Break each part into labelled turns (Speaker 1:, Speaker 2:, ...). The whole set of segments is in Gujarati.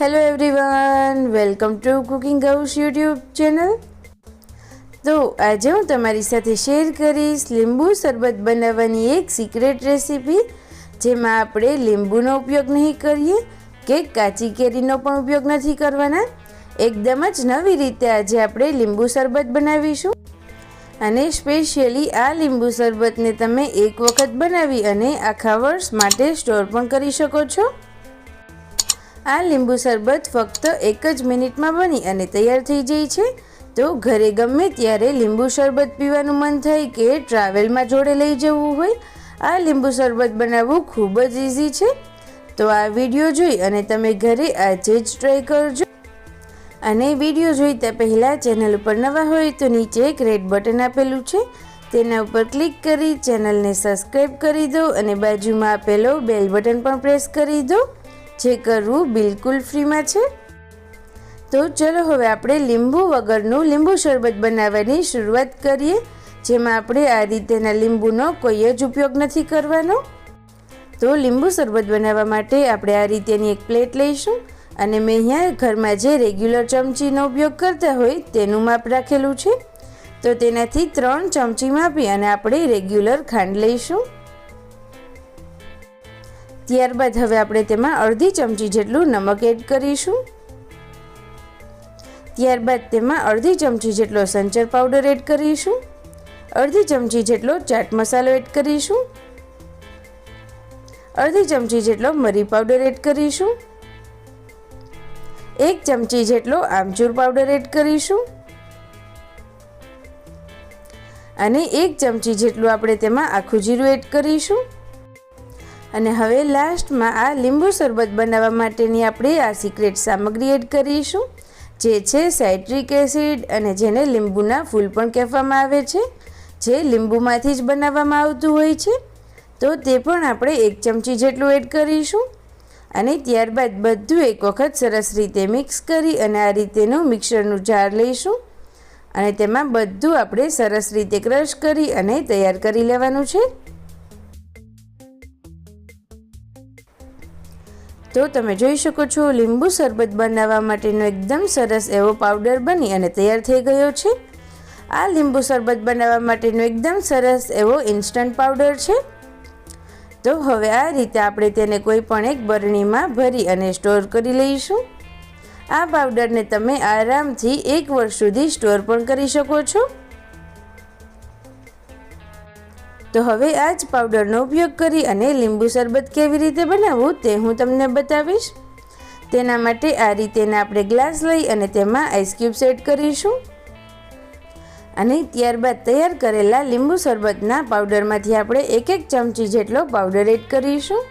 Speaker 1: Hello everyone welcome to cooking house YouTube channel તો આજે હું તમારી સાથે શેર કરીશ લીંબુ શરબત બનાવવાની એક સિક્રેટ રેસીપી જેમાં આપણે લીંબુનો ઉપયોગ નહીં કરીએ કે કાચી કેરીનો પણ ઉપયોગ નથી કરવાના. એકદમ જ નવી રીતે આજે આપણે લીંબુ શરબત બનાવીશું. અને સ્પેશિયલી આ લીંબુ શરબતને તમે એક વખત બનાવી અને આખા વર્ષ માટે સ્ટોર પણ કરી શકો છો. આ લીંબુ શરબત ફક્ત એક જ મિનિટમાં બની અને તૈયાર થઈ જાય છે. તો ઘરે ગમે ત્યારે લીંબુ શરબત પીવાનું મન થાય કે ટ્રાવેલમાં જોડે લઈ જવું હોય, આ લીંબુ શરબત બનાવવું ખૂબ જ ઇઝી છે. તો આ વીડિયો જોઈ અને તમે ઘરે આજે જ ટ્રાય કરજો. અને વીડિયો જોઈતા પહેલાં ચેનલ ઉપર નવા હોય તો નીચે એક રેડ બટન આપેલું છે. તેના ઉપર ક્લિક કરી ચેનલને સબસ્ક્રાઈબ કરી દો અને બાજુમાં આપેલો બેલ બટન પણ પ્રેસ કરી દો. જે કરવું બિલકુલ ફ્રીમાં છે. તો ચલો હવે આપણે લીંબુ વગરનું લીંબુ શરબત બનાવવાની શરૂઆત કરીએ, જેમાં આપણે આ રીતેના લીંબુનો કોઈ જ ઉપયોગ નથી કરવાનો. તો લીંબુ શરબત બનાવવા માટે આપણે આ રીતેની એક પ્લેટ લઈશું અને મેં અહીંયા ઘરમાં જે રેગ્યુલર ચમચીનો ઉપયોગ કરતા હોય તેનું માપ રાખેલું છે. તો તેનાથી ત્રણ ચમચી માપી અને આપણે રેગ્યુલર ખાંડ લઈશું. ત્યારબાદ હવે આપણે તેમાં અડધી ચમચી જેટલું નમક એડ કરીશું. ત્યારબાદ તેમાં અડધી ચમચી જેટલો સંચર પાવડર એડ કરીશું. અડધી ચમચી જેટલો ચાટ મસાલો એડ કરીશું. અડધી ચમચી જેટલો મરી પાવડર એડ કરીશું. એક ચમચી જેટલો આમચૂર પાવડર એડ કરીશું. અને એક ચમચી જેટલું આપણે તેમાં આખું જીરું એડ કરીશું. અને હવે લાસ્ટમાં આ લીંબુ શરબત બનાવવા માટેની આપણે આ સિક્રેટ સામગ્રી એડ કરીશું, જે છે સાઇટ્રિક એસિડ અને જેને લીંબુના ફૂલ પણ કહેવામાં આવે છે, જે લીંબુમાંથી જ બનાવવામાં આવતું હોય છે. તો તે પણ આપણે એક ચમચી જેટલું એડ કરીશું અને ત્યારબાદ બધું એક વખત સરસ રીતે મિક્સ કરી અને આ રીતેનું મિક્સરનું જાર લઈશું અને તેમાં બધું આપણે સરસ રીતે ક્રશ કરી અને તૈયાર કરી લેવાનું છે. તો તમે જોઈ શકો છો, લીંબુ શરબત બનાવવા માટેનો એકદમ સરસ એવો પાવડર બની અને તૈયાર થઈ ગયો છે. આ લીંબુ શરબત બનાવવા માટેનો એકદમ સરસ એવો ઇન્સ્ટન્ટ પાવડર છે. તો હવે આ રીતે આપણે તેને કોઈ પણ એક બરણીમાં ભરી અને સ્ટોર કરી લઈશું. આ પાવડરને તમે આરામથી એક વર્ષ સુધી સ્ટોર પણ કરી શકો છો. તો હવે આ જ પાવડરનો ઉપયોગ કરી અને લીંબુ શરબત કેવી રીતે બનાવવું તે હું તમને બતાવીશ. તેના માટે આ રીતેના આપણે ગ્લાસ લઈ અને તેમાં આઈસ ક્યુબ્સ એડ કરીશું. અને ત્યારબાદ તૈયાર કરેલા લીંબુ શરબતના પાવડરમાંથી આપણે એક એક ચમચી જેટલો પાવડર એડ કરીશું.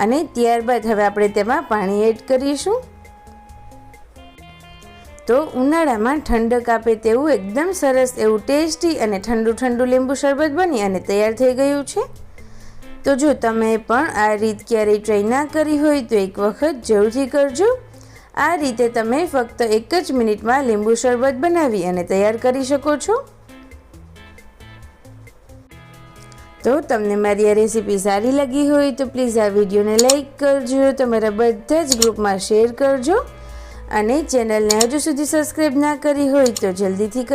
Speaker 1: અને ત્યારબાદ હવે આપણે તેમાં પાણી એડ કરીશું. તો ઉનાળામાં ઠંડક આપે તેવું એકદમ સરસ એવું ટેસ્ટી અને ઠંડુ ઠંડુ લીંબુ શરબત બની અને તૈયાર થઈ ગયું છે. તો જો તમે પણ આ રીત ક્યારેય ટ્રાય ના કરી હોય તો એક વખત જરૂરથી કરજો. આ રીતે તમે ફક્ત એક જ મિનિટમાં લીંબુ શરબત બનાવી અને તૈયાર કરી શકો છો. તો તમને મારી આ રેસીપી સારી લાગી હોય તો પ્લીઝ આ વિડીયોને લાઈક કરજો, તમારા બધા જ ગ્રુપમાં શેર કરજો. અને ચેનલને હજુ સુધી સબસ્ક્રાઈબ ના કરી હોય તો જલ્દીથી કર